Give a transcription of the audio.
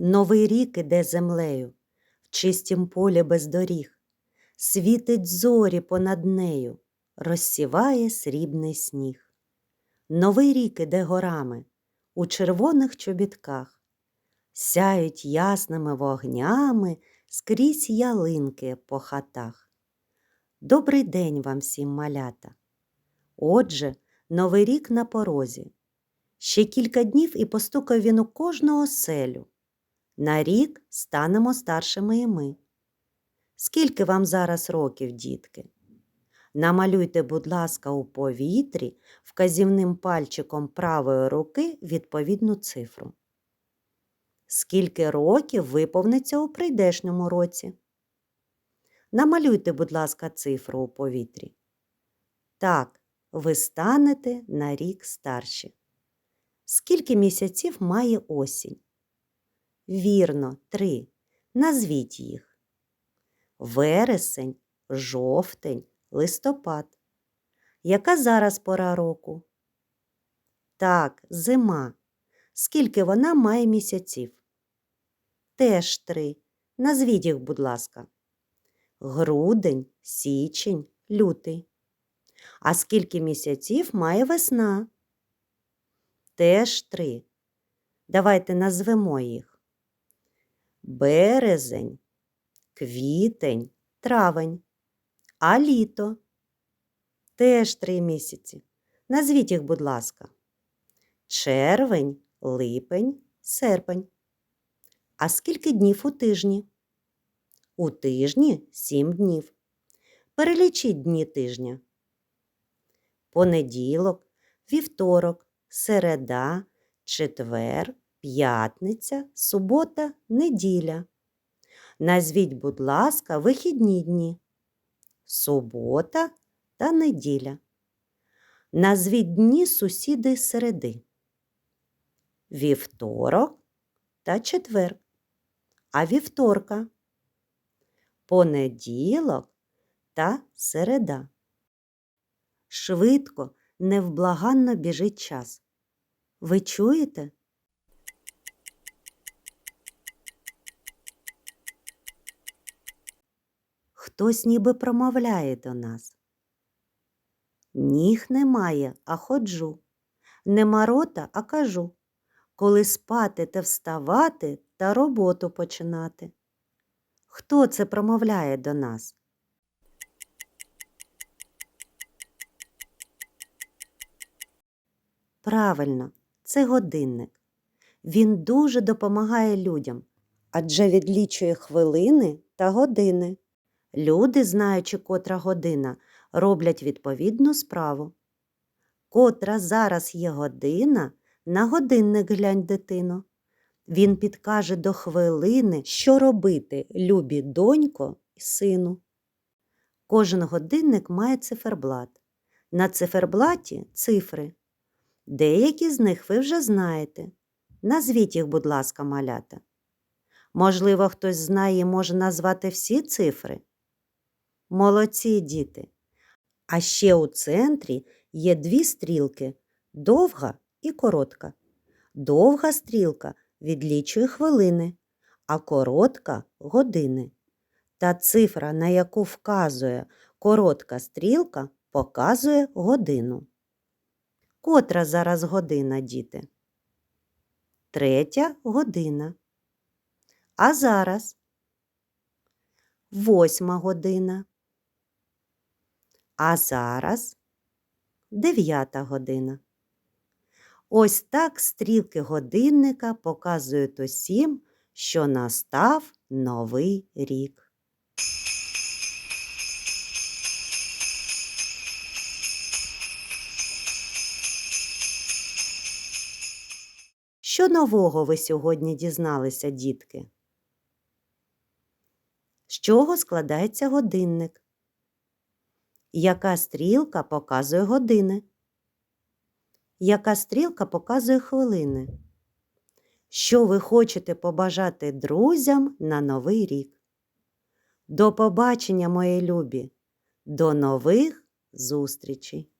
Новий рік іде землею, в чистім полі без доріг, світить зорі понад нею, розсіває срібний сніг. Новий рік іде горами, у червоних чобітках, сяють ясними вогнями скрізь ялинки по хатах. Добрий день вам всім, малята! Отже, новий рік на порозі. Ще кілька днів і постукав він у кожну оселю. На рік станемо старшими і ми. Скільки вам зараз років, дітки? Намалюйте, будь ласка, у повітрі вказівним пальчиком правої руки відповідну цифру. Скільки років виповниться у прийдешньому році? Намалюйте, будь ласка, цифру у повітрі. Так, ви станете на рік старші. Скільки місяців має осінь? Вірно, три. Назвіть їх. Вересень, жовтень, листопад. Яка зараз пора року? Так, зима. Скільки вона має місяців? Теж три. Назвіть їх, будь ласка. Грудень, січень, лютий. А скільки місяців має весна? Теж три. Давайте назвемо їх. Березень, квітень, травень. А літо? Теж три місяці. Назвіть їх, будь ласка. Червень, липень, серпень. А скільки днів у тижні? У тижні сім днів. Перелічіть дні тижня. Понеділок, вівторок, середа, четвер, п'ятниця, субота, неділя. Назвіть, будь ласка, вихідні дні. Субота та неділя. Назвіть дні сусіди середи. Вівторок та четвер. А вівторка. Понеділок та середа. Швидко, невблаганно біжить час. Ви чуєте? Хтось ніби промовляє до нас. Ніг немає, а ходжу. Нема рота, а кажу. Коли спати та вставати та роботу починати. Хто це промовляє до нас? Правильно, це годинник. Він дуже допомагає людям, адже відлічує хвилини та години. Люди, знаючи котра година, роблять відповідну справу. Котра зараз є година, на годинник глянь, дитино. Він підкаже до хвилини, що робити любі донько і сину. Кожен годинник має циферблат. На циферблаті цифри. Деякі з них ви вже знаєте. Назвіть їх, будь ласка, малята. Можливо, хтось знає і може назвати всі цифри. Молодці діти. А ще у центрі є дві стрілки довга і коротка. Довга стрілка відлічує хвилини, а коротка години. Та цифра, на яку вказує коротка стрілка, показує годину. Котра зараз година, діти? Третя година. А зараз восьма година. А зараз дев'ята година. Ось так стрілки годинника показують усім, що настав новий рік. Що нового ви сьогодні дізналися, дітки? З чого складається годинник? Яка стрілка показує години? Яка стрілка показує хвилини? Що ви хочете побажати друзям на новий рік? До побачення, мої любі! До нових зустрічей!